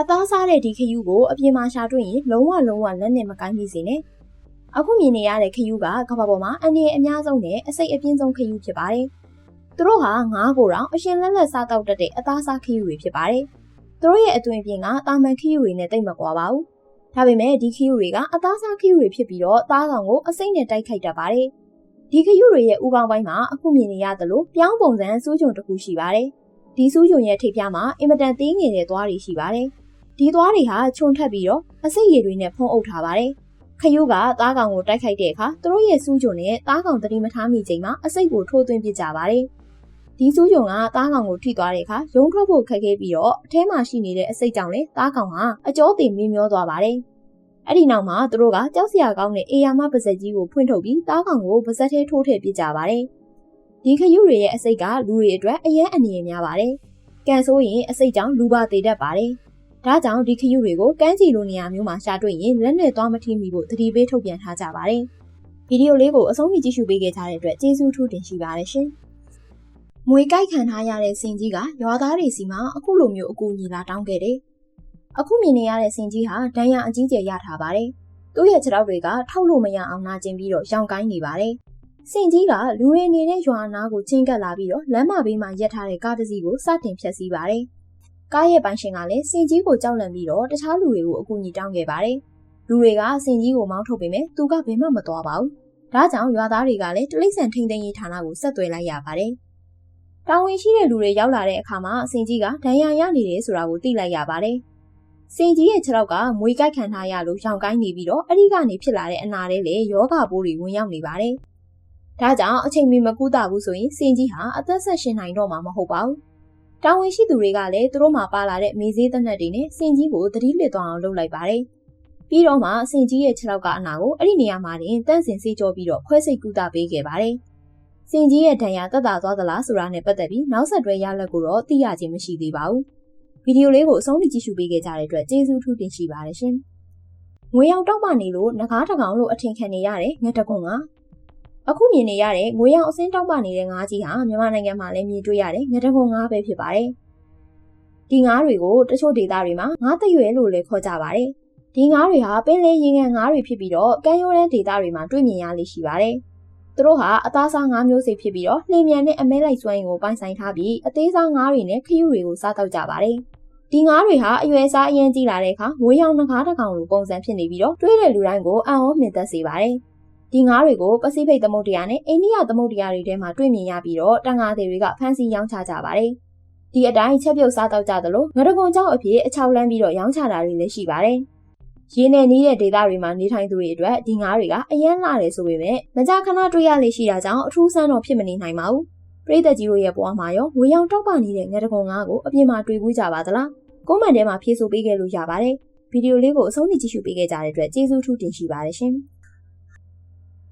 အသားစားတဲ့ဒီခယူးကိုအပြင်မှာရှာတွေ့ရင်လုံးဝလုံးဝလက်နဲ့မကိုင်းမိစေနဲ့အခုမြင်နေရတဲ့ခယူးကကမ္ဘာပေါ်မှာအနည်းအများဆုံးနဲ့အစိတ်အပြင်းဆုံးခယူးဖြစ်ပါတယ်သူတို့ဟာငါးကိုတောင်အရှင်လက်လက်စားတောက်တတ်တဲ့အသားစားခယူးတွေဖြစ်ပါတယ်သူတို့ရဲ့အတွင်ပြင်ကတာမန်ခယူးတွေနဲ့တိတ်မကွာပါဘူးဒါပေမဲ့ဒီခယူးတွေကအသားစားခယူးတွေဖြစ်ပြီးတော့သားကောင်ကိုအစိမ့်နဲ့တိုက်ခိုက်တတ်ပါတယ်ဒီခယူးတွေရဲ့ဥကောင်းပိုင်းမှာအခုမြင်နေရသလိုပြောင်းပုံစံစူးကြုံတစ်ခုရှိပါတယ်ဒီစူးကြုံရဲ့ထိပ်ပြားမှာအင်မတန်သေးငယ်တဲ့သွားတွေရှိပါတယ် ဒီသွားတွေဟာခြုံထက်ပြီးတော့အစိတ်ရည်တွေနဲ့ဖုံးအုပ်ထားပါတယ်ခယူးကသားကောင်ကိုတိုက်ခိုက်တဲ့အခါသူတို့ရဲ့စူးကြုံနဲ့သားကောင်တတိမထားမိချိန်မှာအစိတ်ကိုထိုးသွင်းပစ်ကြပါတယ်ဒီစူးကြုံကသားကောင်ကိုထိသွားတဲ့အခါရုံထွက်ဖို့ခက်ခဲပြီးတော့အထဲမှာရှိနေတဲ့အစိတ်ကြောင့်လေသားကောင်ဟာအကျောတင်မင်းမျောသွားပါတယ်အဲ့ဒီနောက်မှာသူတို့ကကြောက်စရာကောင်းတဲ့အေယာမပါဇက်ကြီးကိုဖွင့်ထုတ်ပြီးသားကောင်ကိုပါဇက်ထဲထိုးထည့်ပစ်ကြပါတယ်ဒီခယူးတွေရဲ့အစိတ်ကလူတွေအတွက်အရန်အနေရများပါတယ်ကန်ဆိုရင်အစိတ်ကြောင့်လူပါသေးတတ်ပါတယ် ဒါကြောင့်ဒီခရုတွေကိုကမ်းခြေလိုနေရာမျိုးမှာရှာတွေ့ရင်လက်နဲ့သွားမထိမိဖို့သတိပေးထုတ်ပြန်ထားကြပါတယ်။ဗီဒီယိုလေးကိုအဆုံးထိကြည့်ရှုပေးခဲ့ကြတဲ့အတွက်ကျေးဇူးထူးတင်ရှိပါတယ်ရှင်။မွေကြိုက်ခံထားရတဲ့စင်ကြီးကရွာသားတွေစီမှာအခုလိုမျိုးအကူအညီလာတောင်းခဲ့တယ်။အခုမြင်နေရတဲ့စင်ကြီးဟာဒဏ်ရာအကြီးကျယ်ရထားပါတယ်။သူ့ရဲ့ခြေထောက်တွေကထောက်လို့မရအောင်နာကျင်ပြီးတော့ရောင်ကိုင်းနေပါတယ်။စင်ကြီးကလူတွေနေတဲ့ရွာနာကိုချင်းကပ်လာပြီးတော့လမ်းမဘေးမှာရက်ထားတဲ့ကားတစ်စီးကိုစတင်ဖျက်ဆီးပါတယ်။ ကားရဲ့ပိုင်ရှင်ကလည်းစင်ကြီးကိုကြောက်လန့်ပြီးတော့တခြားလူတွေကိုအကူအညီတောင်းခဲ့ပါတယ်။လူတွေကစင်ကြီးကိုမောင်းထုတ်ပေမဲ့သူကဘယ်မှမသွားပါဘူး။ဒါကြောင့်ရွာသားတွေကလည်းတိရစ္ဆာန်ထိန်းသိမ်းရေးဌာနကိုဆက်သွယ်လိုက်ရပါတယ်။တာဝန်ရှိတဲ့လူတွေရောက်လာတဲ့အခါမှာစင်ကြီးကဒဏ်ရာရနေတယ်ဆိုတာကိုသိလိုက်ရပါတယ်။စင်ကြီးရဲ့ခြေထောက်ကမွေကြိုက်ခံထားရလို့ရောင်ကိုင်းနေပြီးတော့အဲ့ဒီကနေဖြစ်လာတဲ့အနာတွေလေယောဂပိုးတွေဝင်ရောက်နေပါတယ်။ဒါကြောင့်အချိန်မီမကူတာဘူးဆိုရင်စင်ကြီးဟာအသက်ဆက်ရှင်နိုင်တော့မှာမဟုတ်ပါဘူး။ တာဝန်ရှိသူတွေကလည်းသူတို့မှပါလာတဲ့မေဈေးသက်နက်တွေနဲ့စင်ကြီးကိုသတိလစ်သွားအောင်လုပ်လိုက်ပါတယ်။ပြီးတော့မှစင်ကြီးရဲ့ခြေထောက်ကအနာကိုအဲ့ဒီနေရာမှာတင်တန့်စင်စေးကြောပြီးတော့ခွဲစိတ်ကူတာပေးခဲ့ပါတယ်။စင်ကြီးရဲ့ဒဏ်ရာတက်တာသွားသလားဆိုတာနဲ့ပတ်သက်ပြီးနောက်ဆက်တွဲရလက်ကိုတော့သိရခြင်းမရှိသေးပါဘူး။ဗီဒီယိုလေးကိုအဆုံးထိကြည့်ရှုပေးခဲ့ကြတဲ့အတွက်ကျေးဇူးထူးတင်ရှိပါတယ်ရှင်။ငွေရောင်တောက်ပနေလို့ငကားတကောင်လို့အထင်ခံနေရတဲ့ငှက်တကွန်က အခုမြင်နေရတဲ့ငွေရောင်အစင်းတောက်ပနေတဲ့ငါးကြီးဟာမြန်မာနိုင်ငံမှာလည်းမြင်တွေ့ရတဲ့ငရကုံငါးပဲဖြစ်ပါတယ်။ဒီငါးတွေကိုတချို့ဒေသတွေမှာငါးတရွယ်လို့လည်းခေါ်ကြပါတယ်။ဒီငါးတွေဟာပင်လယ်ရေငန်ငါးတွေဖြစ်ပြီးတော့ကမ်းရိုးတန်းဒေသတွေမှာတွေ့မြင်ရလိမ့်ရှိပါတယ်။သူတို့ဟာအသားစားငါးမျိုးစိဖြစ်ပြီးတော့လှေမြန်နဲ့အမဲလိုက်စွမ်းရင်ကိုပိုင်ဆိုင်ထားပြီးအသေးစားငါးတွေနဲ့ခရုတွေကိုစားတော့ကြပါတယ်။ဒီငါးတွေဟာအရွယ်စားအရင်ကြီးလာတဲ့အခါငွေရောင်ငကားတစ်ကောင်လိုပုံစံဖြစ်နေပြီးတော့တွေးတဲ့လူတိုင်းကိုအံ့ဩမြင်သက်စေပါတယ်။ ဒီငါးတွေကိုပစိဖိတ်သမုဒ္ဒရာနဲ့အိန္ဒိယသမုဒ္ဒရာတွေထဲမှာတွေ့မြင်ရပြီးတော့တန်ငါးတွေကဖမ်းဆီးရောင်းချကြပါတယ်။ဒီအတိုင်းချက်ပြုတ်စားတော့ကြသလိုငရကွန်ကြောင့်အဖြစ်အချောက်လန်းပြီးတော့ရောင်းချတာတွေလည်းရှိပါတယ်။ရင်းနဲ့နီးတဲ့ဒေသတွေမှာနေထိုင်သူတွေအတွက်ဒီငါးတွေကအရန်လာတယ်ဆိုပေမဲ့မကြာခဏတွေ့ရလေရှိတာကြောင့်အထူးဆန်းတော့ဖြစ်မနေနိုင်ပါဘူး။ပရိသတ်ကြီးတို့ရဲ့ဘဝမှာရောဝေရောင်တောက်ပနေတဲ့ငရကွန်ငါးကိုအပြင်မှာတွေ့ဘူးကြပါသလား။ကွန်မန့်ထဲမှာဖြေဆိုပေးခဲ့လို့ရပါတယ်။ဗီဒီယိုလေးကိုအဆုံးထိကြည့်ရှုပေးခဲ့ကြတဲ့အတွက်ကျေးဇူးထူးတင်ရှိပါတယ်ရှင်။